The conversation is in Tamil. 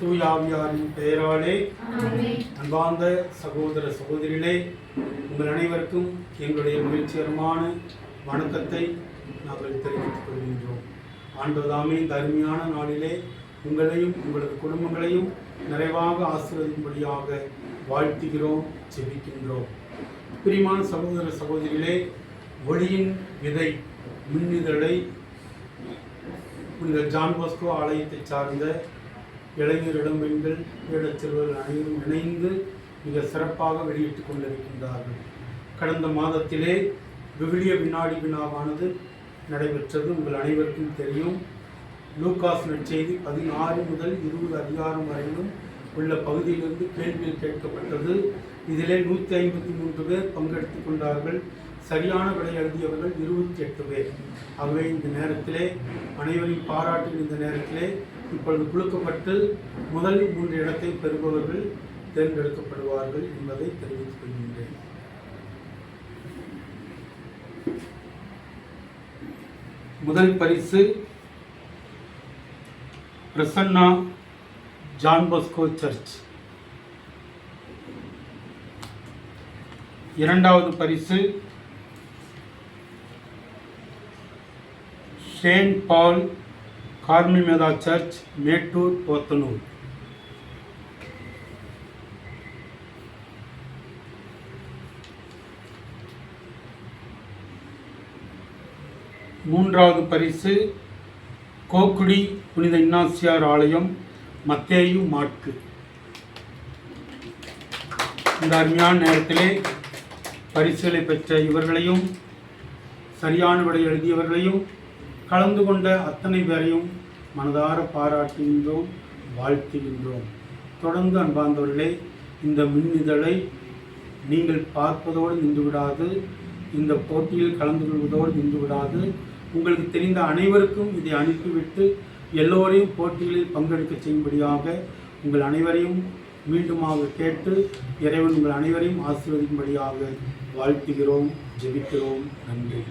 தூயாவியாரின் பெயராலே. அன்பார்ந்த சகோதர சகோதரிகளே உங்கள் அனைவருக்கும் எங்களுடைய மகிழ்ச்சிகரமான வணக்கத்தை நாங்கள் தெரிவித்துக் கொள்கின்றோம் ஆண்டவதாமே இந்த அருமையான நாளிலே உங்களையும் உங்களது குடும்பங்களையும் நிறைவாக ஆசீர்வதிக்கும்படியாக வாழ்த்துகிறோம் ஜெபிக்கின்றோம் பிரியமான சகோதர சகோதரிகளே ஒளியின் விதை மின்னிதழை புனித ஜான் பாஸ்கோ ஆலயத்தை சார்ந்த இளைஞரிடம் பெண்கள் பீடச் சிறுவர்கள் அனைவரும் இணைந்து மிக சிறப்பாக வெளியிட்டுக் கொண்டிருக்கின்றார்கள். கடந்த மாதத்திலே விவிலிய வினாடி வினாவானது நடைபெற்றது. உங்கள் அனைவருக்கும் தெரியும். லூகாஸ் நற்செய்தி பதினாறு முதல் இருபது அதிகாரம் வரையிலும் உள்ள பகுதியிலிருந்து கேள்வியில் கேட்கப்பட்டது. இதிலே நூற்றி ஐம்பத்தி மூன்று பேர் பங்கெடுத்துக் கொண்டார்கள். சரியான விடை எழுதியவர்கள் இருபத்தி எட்டு பேர். ஆகவே இந்த நேரத்திலே அனைவரையும் பாராட்டும் இந்த நேரத்திலே இப்பொழுது குழுக்கப்பட்டு முதல் மூன்று இடத்தை பெறுபவர்கள் தேர்ந்தெடுக்கப்படுவார்கள் என்பதை தெரிவித்துக் கொள்கின்றேன். முதல் பரிசு பிரசன்னா ஜான்பஸ்கோ சர்ச். இரண்டாவது பரிசு ஷேன் பால் கார்மி மேதா சர்ச் மேட்டூர் போத்தனூர் மூன்றாவது பரிசு கோக்குடி புனித இன்னாசியார் ஆலயம் மத்தேயு மாட்கு. இந்த அருமையான நேரத்திலே பரிசுகளை பெற்ற இவர்களையும் சரியான விடை எழுதியவர்களையும் கலந்து கொண்ட அத்தனை பேரையும் மனதார பாராட்டுகின்றோம் வாழ்த்துகின்றோம். தொடர்ந்து அன்பார்ந்தவர்களே இந்த மின்னிதழை நீங்கள் பார்ப்பதோடு நின்று விடாது இந்த போட்டியில் கலந்து கொள்வதோடு நின்று விடாது உங்களுக்கு தெரிந்த அனைவருக்கும் இதை அனுப்பிவிட்டு எல்லோரையும் போட்டிகளில் பங்கெடுக்க செய்யும்படியாக உங்கள் அனைவரையும் மீண்டுமாக கேட்டு இறைவன் உங்கள் அனைவரையும் ஆசீர்வதிக்கும்படியாக வாழ்த்துகிறோம் ஜெபிக்கிறோம். நன்றி.